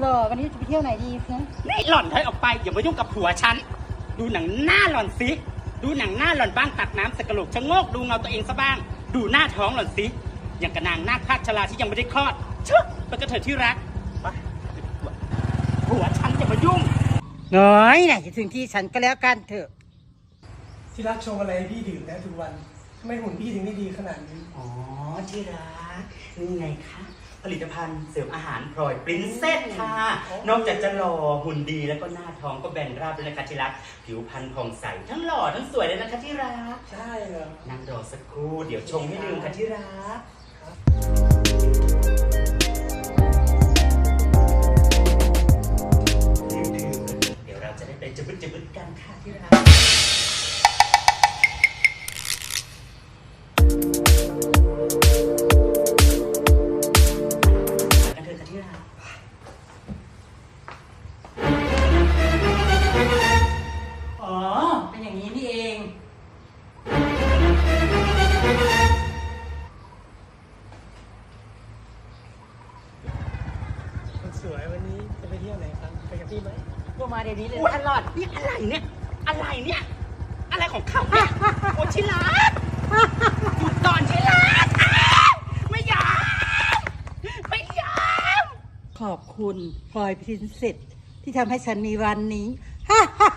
หล่อวันนี้จะไปเที่ยวไหนดีนะนี่หล่อนถอยออกไปอย่ามายุ่งกับผัวฉัน ดูหนังหน้าหล่อนสิ ดูหนังหน้าหล่อนบ้างตักน้ำสกกระโหลกชะโงกดูเงาตัวเองซะบ้าง ดูหน้าท้องหล่อนสิ อย่างกระนางนาคพาชราที่ยังไม่ได้คลอดชึกไปกระเถิดที่รักไปผัวฉันอย่ามายุ่งน้อยไหนจะถึงที่ฉันก็แล้วกันเถอะ ที่รักชงอะไรให้พี่ดื่มนะทุกวันทำไมหุ่นพี่ถึงได้ดีขนาดนี้ อ๋อที่รักนี่ไงคะ ผลิตภัณฑ์เสริมอาหารพลอยปรินเซสค่ะ นอกจากจะหล่อหุ่นดีแล้วก็หน้าท้องก็แบนราบเลยนะคะที่รัก ผิวพรรณผ่องใสทั้งหล่อทั้งสวยเลยนะคะที่รัก ใช่เหรอนั่งรอสักครู่เดี๋ยวชงให้ดื่มค่ะที่รักดื่มๆเดี๋ยวเราจะได้ไปจบึดจบึดกันค่ะที่รัก สวยวันนี้จะไปเที่ยวไหนครับไปกับพี่ไหมก็มาเดี๋ยวนี้เลยโอ๊ยอะไรเนี่ยอะไรเนี่ย อะไรเนี่ย อะไรของเขาเนี่ยโอ้ชิลักหยุดก่อนชิลักอ้าวไม่ยอมไม่ยอมขอบคุณพลอยพินเสร็จที่ทำให้ฉันมีวันนี้ฮ่าฮ่า